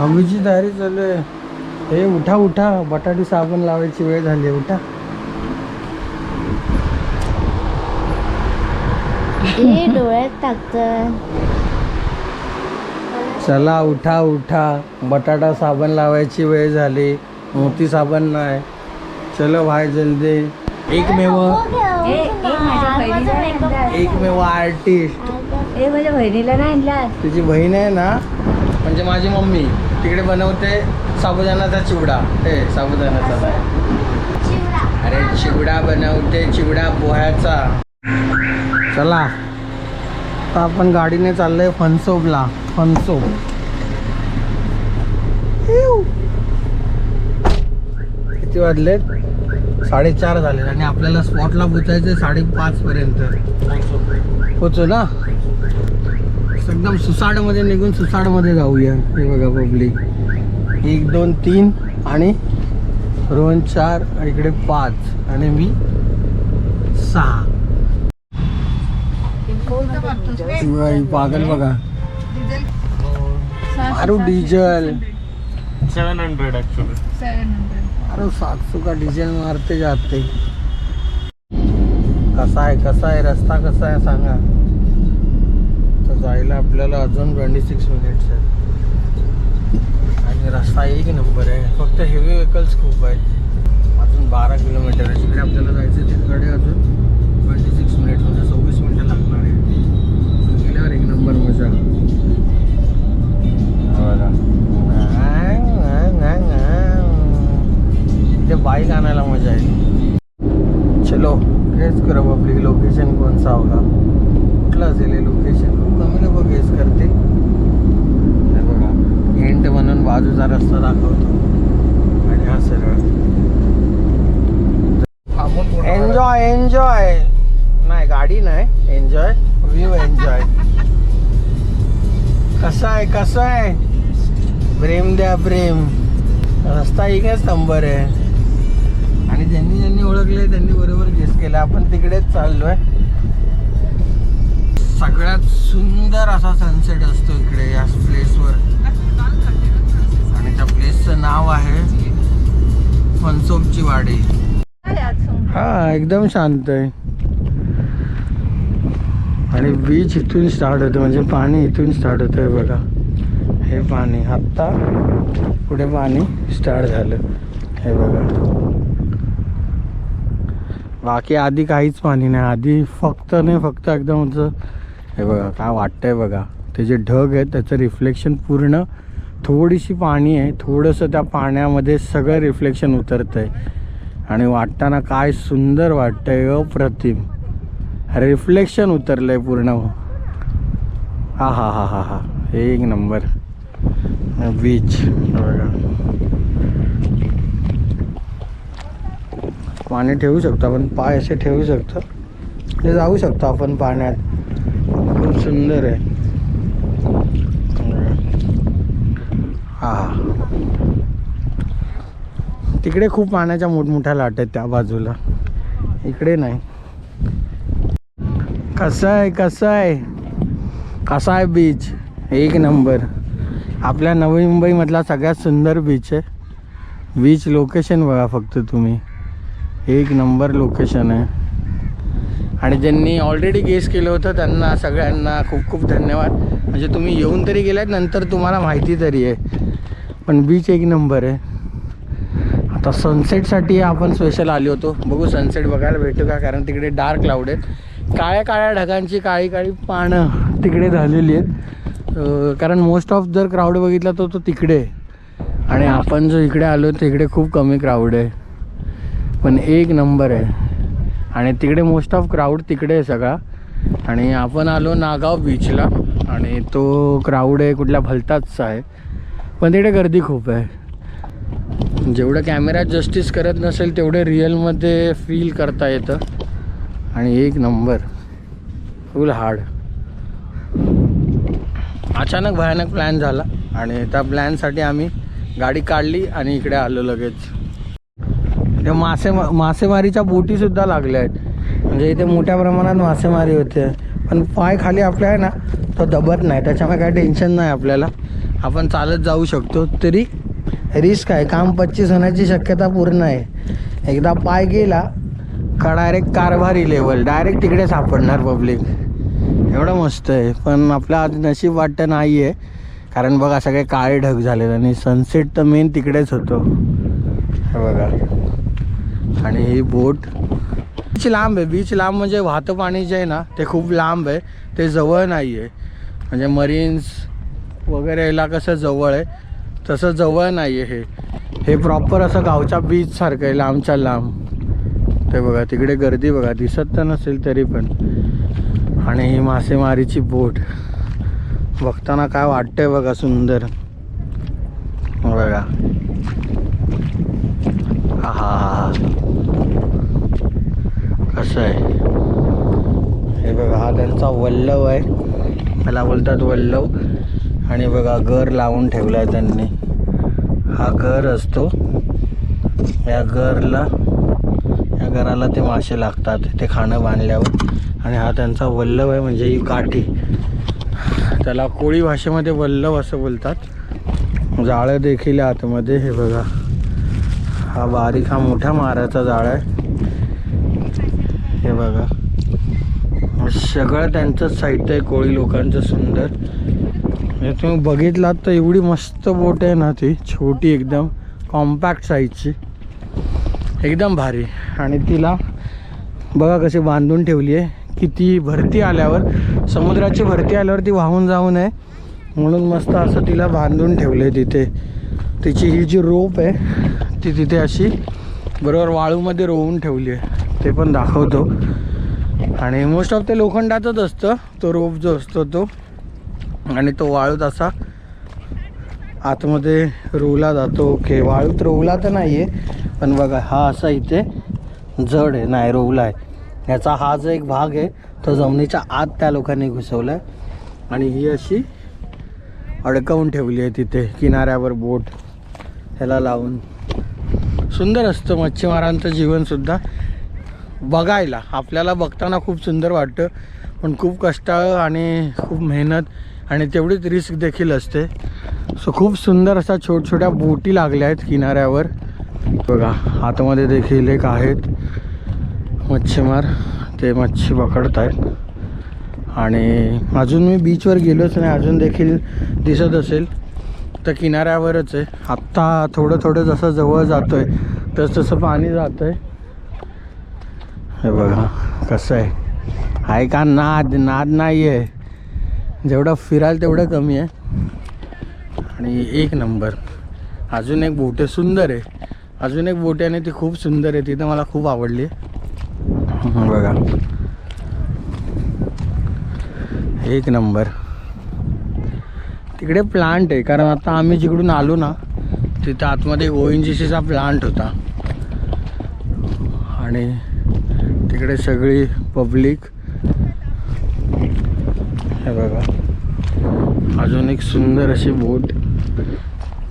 आंबीची तयारी चालू आहे. हे उठा उठा. बटाटे साबण लावायची वेळ झाली उठा. डोळ्यात टाकतं चला उठा उठा. बटाटा साबण लावायची वेळ झाली. मोती साबण नाही. चलो भाई जल्दी. एकमेव ए, ए, माझ्या बहिणीला नाही आणलास. एकमेव आर्टिस्ट ए माझ्या बहिणीला नाही तुझी बहीण आहे ना? म्हणजे माझी मम्मी तिकडे बनवते साबुदाण्याचा चिवडा. हे साबुदाण्याचा नाही. अरे चिवडा बनवते चिवडा पोह्याचा. चला. आता आपण गाडीने चाललोय फनसोबला. फनसोब. किती वाजलेत? साडेचार झाले आणि आपल्याला स्पॉटला पोचायचं साडेपाच पर्यंत पोचू ना? एकदम सुसाडमध्ये निघून सुसाडमध्ये जाऊया. हे बघा पब्लिक एक दोन तीन आणि रोहन चार इकडे पाच आणि मी सहा. पागल बघा. मारू डिझेल सेवन हंड्रेड अरे सात सौ का डिझेल मारते जाते. कसा आहे कसा आहे रस्ता कसा आहे सांगा. जायला आपल्याला अजून ट्वेंटी सिक्स मिनिट्स आहेत. आणि रस्ता एक नंबर आहे. फक्त हेवी व्हेकल्स खूप आहेत. अजून बारा किलोमीटर आहे. तिकडे आपल्याला जायचं आहे तिकडे अजून ट्वेंटी सिक्स मिनिट्स म्हणजे सव्वीस मिनटं लागणार आहे. गेल्यावर एक नंबर मजा. हो हा इथे बाईक आणायला मजा येईल चलो हेच करू आपली लोकेशन कोणचा सा होगा कुठलं असेल हे लोकेशन खूप कमी लोक गेस करतील हे बघा हिंट म्हणून बाजूचा रस्ता दाखवतो. आणि हा सरळ. एन्जॉय एन्जॉय नाही गाडी नाही. एन्जॉय व्ह्यू एन्जॉय कसा आहे कसा आहे? प्रेम द्या प्रेम. रस्ता एकच नंबर आहे. आणि ज्यांनी ज्यांनी ओळखले त्यांनी बरोबर गेस केलं. आपण तिकडेच चाललोय. सगळ्यात सुंदर असा सनसेट असतो इकडे या प्लेसवर आणि त्या प्लेसचं नाव आहे फनसोबची वाडी हा एकदम शांत आहे. आणि बीच इथून स्टार्ट होतं म्हणजे पाणी इथून स्टार्ट होतं आहे बघा. हे पाणी आत्ता पुढे पाणी स्टार्ट झालं. हे बघा. बाकी आधी काहीच पाणी नाही आधी फक्त नाही फक्त एकदम असं हे बघा काय वाटतंय बघा. ते जे ढग आहेत त्याचं रिफ्लेक्शन पूर्ण थोडीशी पाणी आहे. थोडंसं त्या पाण्यामध्ये सगळं रिफ्लेक्शन उतरतं आहे आणि वाटताना काय सुंदर वाटतंय अप्रतिम रिफ्लेक्शन उतरलं आहे पूर्ण. हा हा हा हा हा. एक नंबर बीच बघा. पाणी ठेवू शकतो आपण. पाय असे ठेवू शकतो. ते जाऊ शकतो आपण पाण्यात. सुंदर आहे. हा तिकडे खूप पाण्याच्या मोठमोठ्या लाट आहेत त्या बाजूला. इकडे नाही. कसं आहे कसं आहे? कसा आहे बीच एक नंबर. आपल्या नवी मुंबईमधला सगळ्यात सुंदर बीच आहे. बीच लोकेशन बघा फक्त तुम्ही. एक नंबर लोकेशन आहे. आणि ज्यांनी ऑलरेडी गेस केलं होतं त्यांना सगळ्यांना खूप खूप धन्यवाद. म्हणजे तुम्ही येऊन तरी गेलात नंतर तुम्हाला माहिती तरी आहे. पण बीच एक नंबर आहे. आता सनसेटसाठी आपण स्पेशल आलो होतो. बघू सनसेट बघायला भेटू का? कारण तिकडे डार्क क्लाउड आहेत. काळ्या काळ्या ढगांची काळी काळी पानं तिकडे झालेली आहेत. कारण मोस्ट ऑफ जर क्राऊड बघितला तर तो तिकडे आणि आपण जो इकडे आलो तिकडे खूप कमी क्राऊड आहे. पण एक नंबर आहे. आणि तिकडे मोस्ट ऑफ क्राऊड तिकडे आहे सगळा. आणि आपण आलो नागाव बीचला आणि तो क्राऊड आहे कुठल्या भलताचचा आहे. पण तिकडे गर्दी खूप आहे. जेवढं कॅमेऱ्यात जस्टिस करत नसेल तेवढे रिअलमध्ये फील करता येतं. आणि एक नंबर फुल हार्ड अचानक भयानक प्लॅन झाला. आणि त्या प्लॅनसाठी आम्ही गाडी काढली आणि इकडे आलो लगेच. त्या मासे मासेमारीच्या बोटीसुद्धा लागल्या आहेत. म्हणजे इथे मोठ्या प्रमाणात मासेमारी होते. पण पाय खाली आपल्या आहे ना तो दबत नाही. त्याच्यामुळे काही टेन्शन नाही आपल्याला. आपण चालत जाऊ शकतो. तरी रिस्क आहे. काम पच्चीस होण्याची शक्यता पूर्ण आहे. एकदा पाय गेला का डायरेक्ट कारभारी लेवल डायरेक्ट तिकडे सापडणार पब्लिक एवढं मस्त आहे. पण आपलं आज नशीब वाटतं नाही आहे कारण बघा सगळे काळे ढग झालेलं आणि सनसेट तर मेन तिकडेच होतो. हे बघा. आणि ही बोट. बीच लांब आहे. बीच लांब म्हणजे वाहतं पाणी जे आहे ना ते खूप लांब आहे. ते जवळ नाही आहे म्हणजे मरीन्स वगैरे याला कसं जवळ आहे तसं जवळ नाही आहे हे. हे प्रॉपर असं गावच्या बीचसारखं आहे लांबच्या लांब. ते बघा तिकडे गर्दी बघा. दिसत तर नसेल तरी पण. आणि ही मासेमारीची बोट. बघताना काय वाटतंय बघा सुंदर. बघा. हा असं आहे. हे बघा हा त्यांचा वल्लव आहे. त्याला बोलतात वल्लव. आणि बघा घर लावून ठेवला आहे त्यांनी. हा घर असतो. या घरला या घराला ते मासे लागतात ते खाणं बांधल्यावर. आणि हा त्यांचा वल्लव आहे म्हणजे ही काठी. त्याला कोळी भाषेमध्ये वल्लव असं बोलतात. जाळं देखील आतमध्ये हे बघा. हा बारीक हा मोठ्या माराचा जाळ आहे. हे बघा. सगळं त्यांचंच साहित्य आहे कोळी लोकांचं सुंदर. हे तुम्ही बघितलात तर एवढी मस्त बोट आहे ना ती छोटी एकदम कॉम्पॅक्ट साईजची एकदम भारी. आणि तिला बघा कशी बांधून ठेवली आहे. की ती भरती आल्यावर समुद्राची भरती आल्यावर ती वाहून जाऊ नये म्हणून मस्त असं तिला बांधून ठेवलं आहे तिथे. तिची ही जी रोप आहे ती तिथे अशी बरोबर वाळूमध्ये रोवून ठेवली आहे. ते पण दाखवतो. आणि मोस्ट ऑफ ते लोखंडातच असतं. तो रोप जो असतो तो. आणि तो वाळूत असा आतमध्ये रोवला जातो. ओके वाळूत रोवला तर नाही आहे पण बघा हा असा इथे जड आहे नाही रोवला आहे. ह्याचा हा जो एक भाग आहे तो जमिनीच्या आत त्या लोकांनी घुसवला आहे आणि ही अशी अडकवून ठेवली आहे तिथे किनाऱ्यावर बोट. ह्याला लावून. सुंदर असतं मच्छीमारांचं जीवनसुद्धा बघायला. आपल्याला बघताना खूप सुंदर वाटतं पण खूप कष्ट आणि खूप मेहनत आणि तेवढीच रिस्क देखील असते. सो खूप सुंदर अशा छोट छोट्या बोटी लागल्या आहेत किनाऱ्यावर. बघा आतमध्ये देखील एक आहेत. मच्छीमार ते मच्छी पकडत आहेत. आणि अजून मी बीचवर गेलोच नाही अजून देखील दिसत असेल. तर किनाऱ्यावरच आहे. आत्ता थोडं थोडं जसं जवळ जातो आहे तसं तसं पाणी जातं आहे हे बघा कसं आहे. आहे का? नाद नाद नाही आहे जेवढं फिराल तेवढं कमी आहे. आणि एक नंबर. अजून एक बोट आहे सुंदर आहे. अजून एक बोट आहे आणि ती खूप सुंदर आहे. तिथं मला खूप आवडली. बघा. एक नंबर. तिकडे प्लांट आहे. कारण आता आम्ही जिकडून आलो ना तिथं आतमध्ये ओ एन जी सीचा प्लांट होता. आणि इकडे सगळी पब्लिक. हे बघा. अजून एक सुंदर अशी बोट.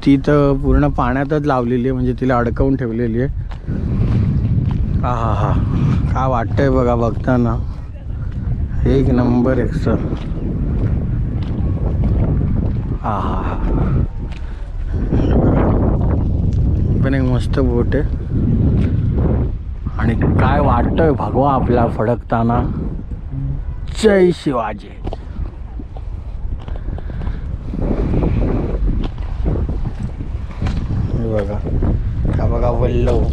ती तर पूर्ण पाण्यातच लावलेली आहे म्हणजे तिला अडकवून ठेवलेली आहे. हा हा हा. काय वाटतंय बघा बघताना. एक नंबर एक सर हा हा हा. पण एक मस्त बोट आहे. आणि काय वाटतंय भगवा आपला फडकताना? जय शिवाजी. बघा. हा बघा वल्लव.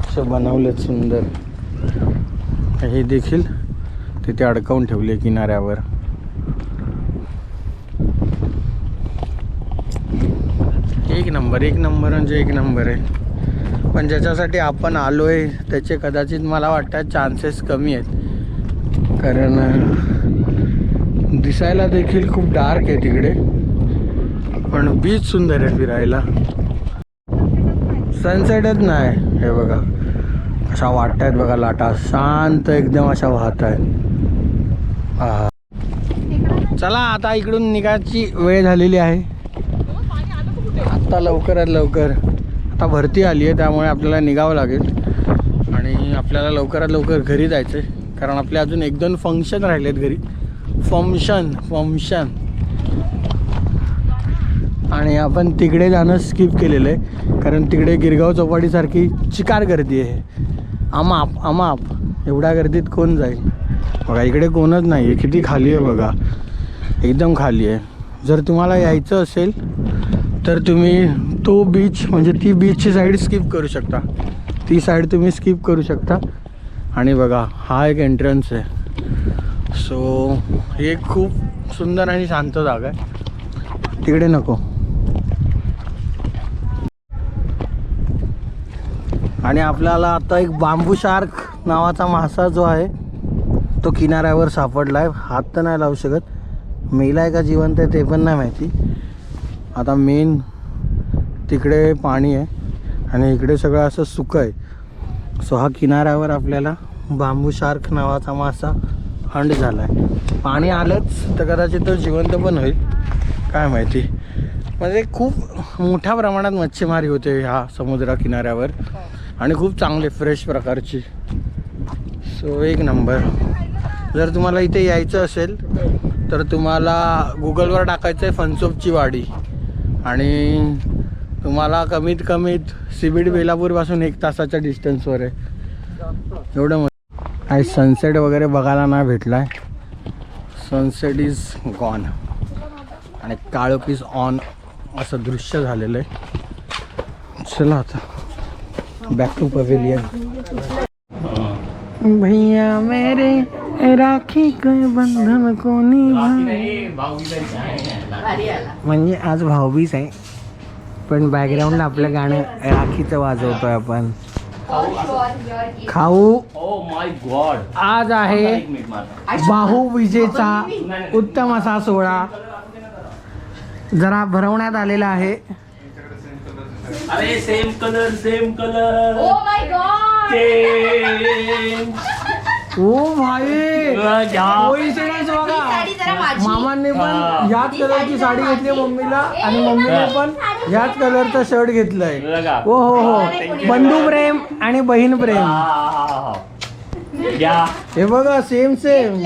असं बनवलं सुंदर. हे देखील तिथे अडकवून ठेवले किनाऱ्यावर. एक नंबर एक नंबर म्हणजे एक नंबर आहे. पण ज्याच्यासाठी आपण आलो आहे त्याचे कदाचित मला वाटतात चान्सेस कमी आहेत. कारण दिसायला देखील खूप डार्क आहे तिकडे. पण बीच सुंदर आहे फिरायला. सनसेटच नाही हे बघा. अशा वाटत आहेत बघा लाटा. शांत एकदम अशा वाहत आहेत. चला आता इकडून निघायची वेळ झालेली आहे. आत्ता लवकरात लवकर. आता भरती आली आहे त्यामुळे आपल्याला निघावं लागेल. आणि आपल्याला लवकरात लवकर घरी जायचं आहे कारण आपले अजून एक दोन फंक्शन राहिले आहेत घरी. फंक्शन फंक्शन आणि आपण तिकडे जाणं स्किप केलेलं आहे. कारण तिकडे गिरगाव चौपाटीसारखी चिकार गर्दी आहे. अमाप अमाप एवढ्या गर्दीत कोण जाईल? बघा इकडे कोणच नाही आहे किती खाली आहे बघा. एकदम खाली आहे. जर तुम्हाला यायचं असेल तर तुम्ही तो बीच म्हणजे ती बीचची साईड स्किप करू शकता. ती साईड तुम्ही स्किप करू शकता. आणि बघा हा एक एंट्रन्स आहे. सो हे खूप सुंदर आणि शांत जागा आहे. तिकडे नको. आणि आपल्याला आता एक बांबू शार्क नावाचा मासा जो आहे तो किनाऱ्यावर सापडला आहे हात तर नाही लावू शकत. मेला आहे का जिवंत आहे ते पण नाही माहिती. आता मेन तिकडे पाणी आहे आणि इकडे सगळं असं सुकं आहे. सो हा किनाऱ्यावर आपल्याला बांबू शार्क नावाचा मासा हंड झाला आहे पाणी आलंच तर कदाचित तो जिवंत पण होईल. काय माहिती. म्हणजे खूप मोठ्या प्रमाणात मच्छीमारी होते ह्या समुद्रा किनाऱ्यावर आणि खूप चांगले फ्रेश प्रकारची. सो एक नंबर जर तुम्हाला इथे यायचं असेल तर तुम्हाला गुगलवर टाकायचं आहे फनसोपची वाडी. आणि तुम्हाला कमीत कमीत सिबिड बेलापूरपासून एक तासाच्या डिस्टन्सवर आहे. एवढं मग सनसेट वगैरे बघायला नाही भेटला आहे सनसेट इज गॉन आणि काळोखीस ऑन असं दृश्य झालेलं आहे. चला आता. बॅक टू पवेलियन भैया मेरे राखी के बंधन को म्हणजे आज भाऊबीज आहे. पण बॅकग्राऊंड आपलं गाणं राखीचं वाजवतोय आपण. खाऊ. ओ माय गॉड आज आहे बाहू विजेचा उत्तम असा सोहळा. जरा भरवण्यात आलेला आहे. अरे सेम कलर सेम कलर ओ भाई कोइन्सिडन्स बघा. मामांनी पण ह्याच कलरची साडी घेतली मम्मीला आणि मम्मीने पण ह्याच कलरचा शर्ट घेतलाय. हो हो. हो बंधू प्रेम आणि बहीण प्रेम. या. हे बघा सेम सेम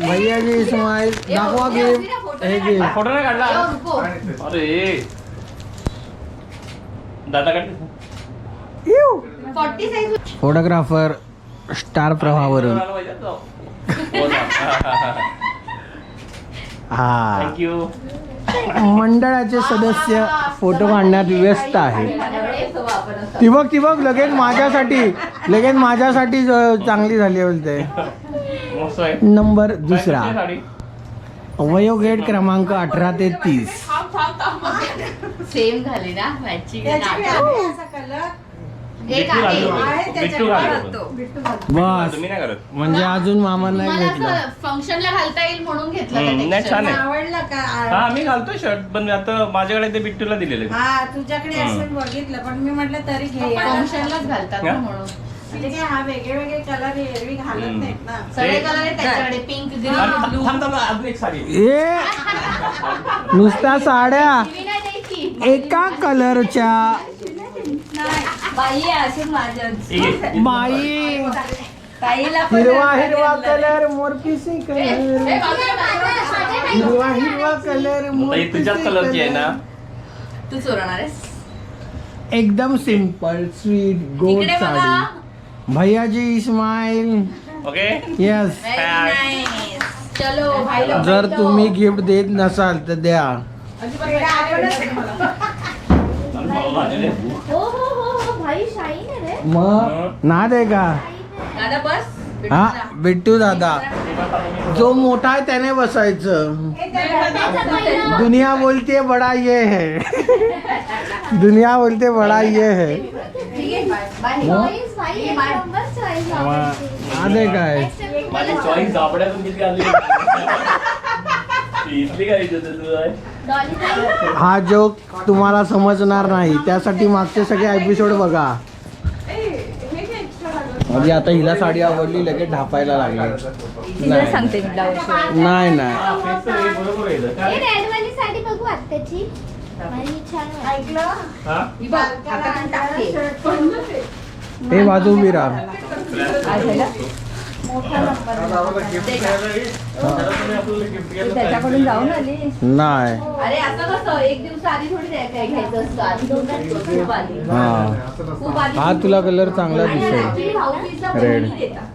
भैयाजी इस्माईल दाखवा गेम हे गेम फोटो नाही काढला? अरे. दादा काढ. फोटोग्राफर स्टार प्रवाहावरून हा मंडळाचे सदस्य फोटो काढण्यात व्यस्त आहे. ती बघ ती बघ लगेच माझ्यासाठी लगेच माझ्यासाठी ज- चांगली झाली बोलते. नंबर दुसरा. साडी. वयोगेट क्रमांक अठरा ते तीस. सेम झाली ना बिट्टू आहे. घालतो. बिट्टू घालतो. बस. तुम्ही नाही करत म्हणजे अजून मामा नाही भेटला. असं फंक्शनला घालता येईल म्हणून घेतलं हम्म, नाही छान. आहे. आवडलं का? हा मी घालतोय शर्ट पण आता माझ्याकडे ते बिट्टूला दिलेले हा तुझ्याकडे असेल बघितलं पण मी म्हटलं तरी घे. फंक्शनलाच घालतात ना हा? म्हणून. म्हणजे काय हा वेगळे वेगळे कलर एरवी घालत हम्म. नाहीत ना. सगळे कलर आहेत त्याच्याकडे. पिंक ग्रीन थांब ब्लू थांब थांब, अजून एक साडी. ए नुसत्या साड्या. एका कलरच्या बाई. बाई ताईला पण हिरवा हिरवा कलर मोरपिसी कलर. हिरवा हिरवा कलर ही तुझ्याच कलरची आहे ना? तू चोरणार आहेस? एकदम सिंपल स्वीट गोड साडी. भैयाजी इस्माईल ओके येस. चलो भाई लोग जर. तुम्ही गिफ्ट देत नसाल तर द्या. हो हो. भाई शाईन आहे रे। मग? ना दे का दादा बस। हा बिट्टू दादा। जो मोठा आहे त्याने बसायचं। दुनिया बोलते बडा ये है। दुनिया बोलते बडा ये है। ना दे काय हा जोक तुम्हाला समजणार नाही. त्यासाठी मागचे सगळे एपिसोड बघा. म्हणजे आता हिला साडी आवडली लगेच ढापायला लागली. नाही. सांगते नाही नाही. हे बाजू उभी राहा मोठा नंबर त्याच्याकडून जाऊन आली? नाही. अरे असं कसं? एक दिवस आधी थोडी द्या- काय घ्यायचं असतं. आधी खूप आधी हा. खूप आधी हा तुला कलर चांगला दिसेल. actually भाऊबीजला Red. बहिणी देतात.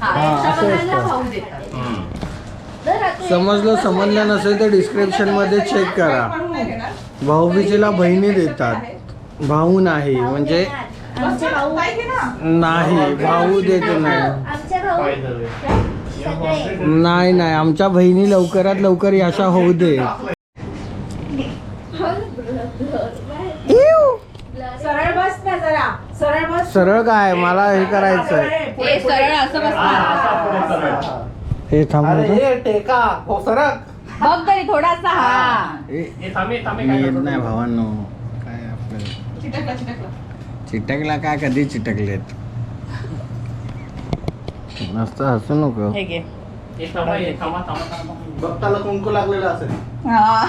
हा, हा, असं रक्षाबंधनला असतं. भाऊ देतात. हम्म. तर आता- समजलं समजलं नसेल तर डिस्क्रिप्शनमध्ये चेक करा. भाऊबीजेला बहिणी देतात. भाऊ नाही म्हणजे नाही भाऊ देत नाही. भाऊ सगळे नाही नाही आमच्या बहिणी लवकरात लवकर यशा होऊ दे. सरळ बस ना जरा. सरळ बस. सरळ काय? मला हे करायचंय. हे सरळ असं बसणार हे थांब टेका हो सरक बघ तरी थोडासा हा. मी येत? नाही भावांनो. काय आपलं? चिटकला. काय कधी चिटकलेत? मस्त हसू नको. हे घे. बघताला कुंकू लागलेला असेल. हा.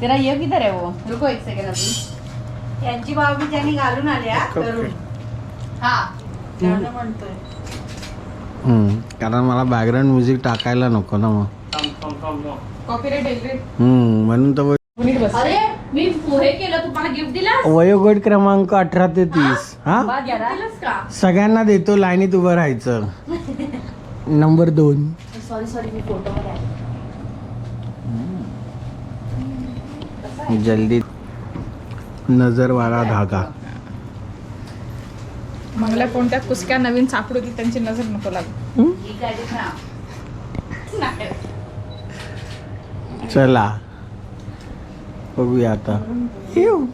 तेरा ये किधर है वो? रुको एक सेकंड अभी यांची त्यांनी घालून आल्या करून हा. म्हणतोय. हम्म, कारण मला बॅकग्राऊंड म्युझिक टाकायला नको ना मग. कॉपीराइट हम्म, म्हणून तर अरे मी पोहे केलं तुम्हाला गिफ्ट दिला वयोगट क्रमांक अठरा ते तीस. हा? दिलंस का? सगळ्यांना देतो लाईनीत उभं राहायचं. नंबर दोन. सॉरी सॉरी मी फोटो मध्ये आले. जल्दी. नजर वाला धागा. मंगला कोणत्या कुसक्या नवीन सापडू त्यांची नजर नको लागू. ही. चला. बघूया आता येऊ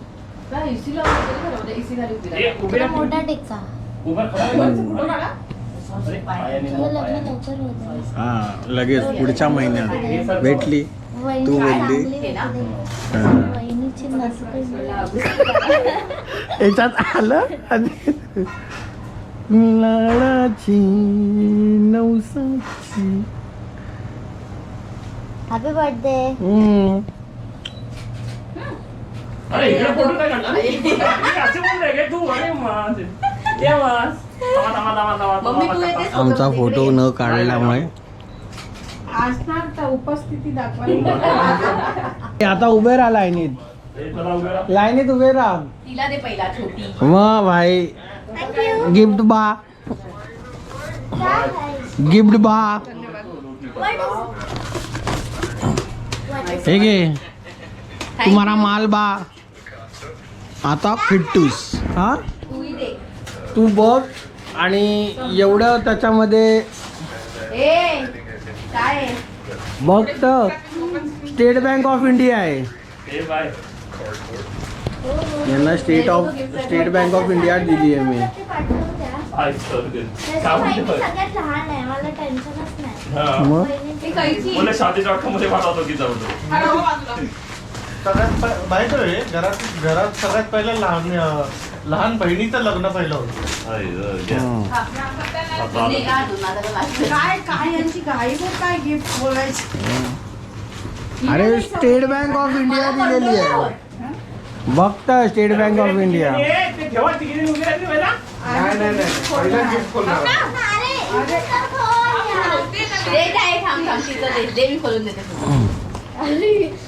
हे. मोठा टेका उभं राहा. अरे, पायाने तुझं नको. लग्न लवकर होत हा लगेच पुढच्या महिन्यात भेटली तू बोलली. हा. याच्यात आलं आणि लाडाची नवसाची हॅपी बर्थडे हम्म. अरे इकडे फोटो काय काढला? असे बोल रे, तू अरे मास. ये मास. थांबा, थांबा, थांबा, थांबा, मम्मी तू थांबा, येतेस? थांबा. आमचा फोटो न काढल्यामुळे. असणार तर उपस्थिती दाखवायला. आता उभे राहा लाईनीत. चला उभे राहा. लाईनीत उभे राहा. तिला दे पहिला छोटी. मग भाई. गिफ्ट बा. गिफ्ट बा. हे घे. तुम्हाला माल बा. आता फिट्टूस. हा? तू बघ. आणि एवढं त्याच्यामध्ये ए काय आहे? बघ तर. स्टेट बँक ऑफ इंडिया आहे. हे. यांना state of state bank of India दिली आहे मी. हा. मग? सगळ्यात प- माहीत आहे घरात घरात सगळ्यात पहिलं लहान अं, लहान बहिणीचं लग्न पहिलं होतं. हाय, अ, घ्या. हं. आता आलं. नाही का, अजून माझं लागलं. काय काय यांची घाई बघ काय गिफ्ट बोलायची? अरे स्टेट बँक ऑफ इंडिया दिलेली आहे. बघ तर स्टेट बँक ऑफ इंडिया. नाही नाही नाही. पहिलं गिफ्ट खोलणार दे काय थांब थांब तिचं दे दे मी खोलून देते एक्सपर्ट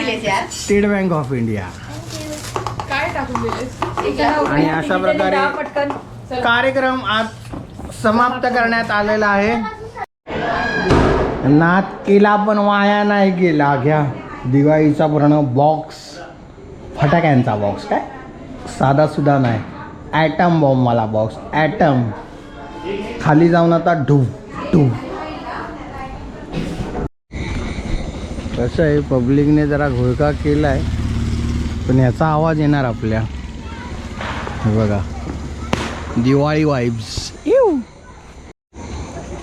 दिलेस यार. State bank of India. काय टाकून दिलेस आणि अशा प्रकारे कार्यक्रम आज समाप्त करण्यात आलेला आहे. नाद केला पण वाया नाही गेला. घ्या. दिवाळीचा पूर्ण बॉक्स फटाक्यांचा बॉक्स काय? साधा सुद्धा नाही. ॲटम बॉम्ब मला बॉक्स ॲटम खाली जाऊन आता ढू ढू कसं आहे पब्लिकने जरा घोळका केला आहे पण ह्याचा आवाज येणार आपल्या. हे बघा. दिवाळी वाईब्स येऊ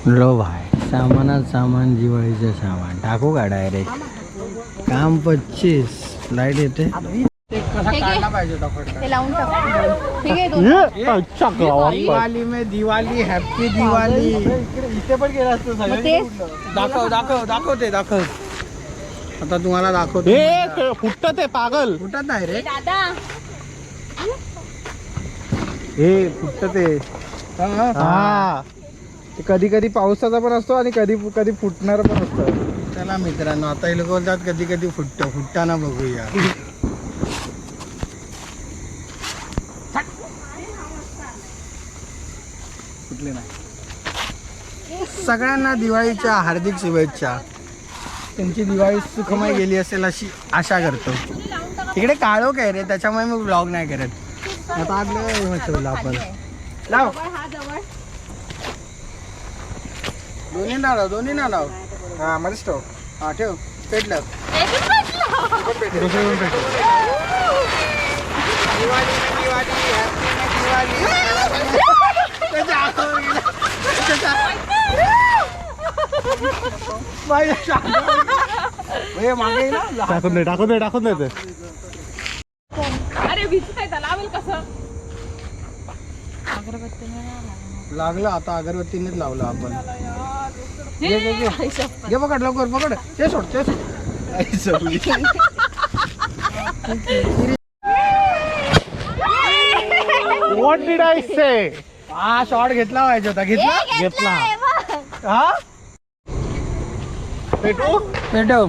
लो भाई सामानात सामान दिवाळीचं सामान. टाकू का डायरेक्ट काम पच्चीस. लाइट येते? दिवाळी. में दिवाळी हॅपी दिवाळी इथे पण गेला असतो दाखव दाखव दाखव ते दाखव. आता तुम्हाला दाखवतो. हे फुटत ते पागल. कुठं नाही रे. दादा. हे फुटत ते. हा ते कधी कधी पावसाचा पण असतो आणि कधी कधी फुटणार पण असतं. चला मित्रांनो आता हे लोक बोलतात कधी कधी फुटतो. फुटताना बघूया. फुटले नाही. सगळ्यांना दिवाळीच्या हार्दिक शुभेच्छा. त्यांची दिवाळी सुखमय गेली असेल अशी आशा करतो. इकडे काळो काय रे? त्याच्यामुळे मी ब्लॉग नाही करत. आता आपलं ठेवलं आपण. लाव. दोन्ही ना लाव दोन्ही ना लाव. हा मध्येच स्टॉप हा ठेव. पेटलं. दिवाळी हे मागे ये ना टाकून दे टाकून दे टाकून दे ते. अरे भिजत आहे लावेल कसं? लागलं आता अगरबत्तीनेच लावलं आपण. घे घे घे घे पकड लवकर पकड. ते सोड ते सोड. आई सवली. व्हॉट डिड आय से हा शॉट घेतला पाहिजे होता. घेतला? घेतला. हा? पेटू? पेटव.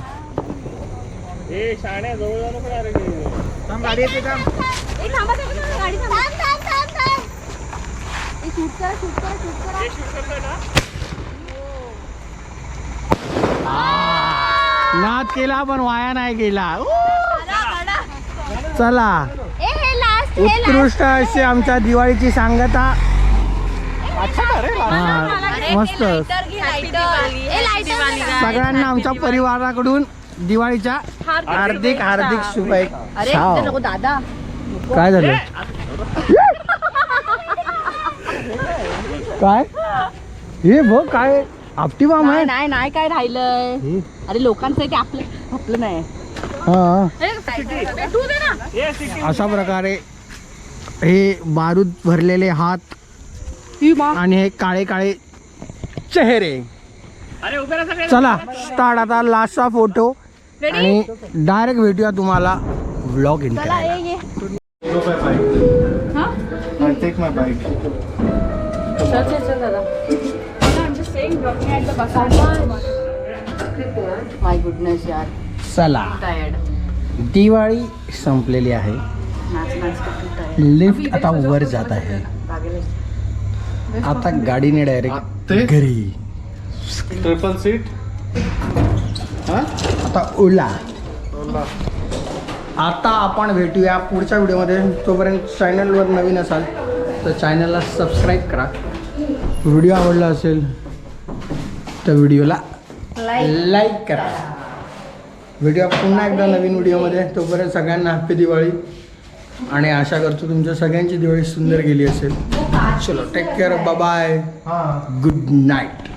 शाण्या जवळ जाऊ नको अरे थांब गाडी येते थांब. ए, थांबा, थांबा, थांबा, गाडी थांबा. थांब, थांब, थांब, थांब. ए, shoot करा, shoot करा, shoot करा. शूट करतोय ना? नाद केला पण वाया नाही गेला. चला. हे हे. उत्कृष्ट अशी आमच्या दिवाळीची सांगता. मस्त. सगळ्यांना आमच्या परिवाराकडून दिवाळीच्या हार्दिक हार्दिक अरे शुभेच्छा दादा. काय झालं? काय? हे बघ काय आपटी बाम नाही आहे. नाही नाही काय राहिलंय? अरे लोकांचं ते आपलं आपलं नाही. अशा प्रकारे हे बारूद भरलेले हात आणि हे काळे काळे चेहरे. चला स्टार्ट आता लास्टचा फोटो आणि डायरेक्ट भेटूया तुम्हाला ब्लॉग इन चला, माय गुडनेस यार. दिवाळी संपलेली आहे. लिफ्ट आता वर जात आहे. आता गाडीने डायरेक्ट ते? घरी. ट्रिपल सीट आता ओला. आता आपण भेटूया पुढच्या व्हिडिओमध्ये. तोपर्यंत चॅनलवर नवीन असाल तर चॅनलला सबस्क्राईब करा. व्हिडिओ आवडला असेल तर व्हिडिओला लाईक करा. व्हिडिओ पुन्हा एकदा नवीन व्हिडिओमध्ये. तोपर्यंत सगळ्यांना हॅपी दिवाळी आणि आशा करतो तुमच्या सगळ्यांची दिवाळी सुंदर गेली असेल. चलो take care bye good night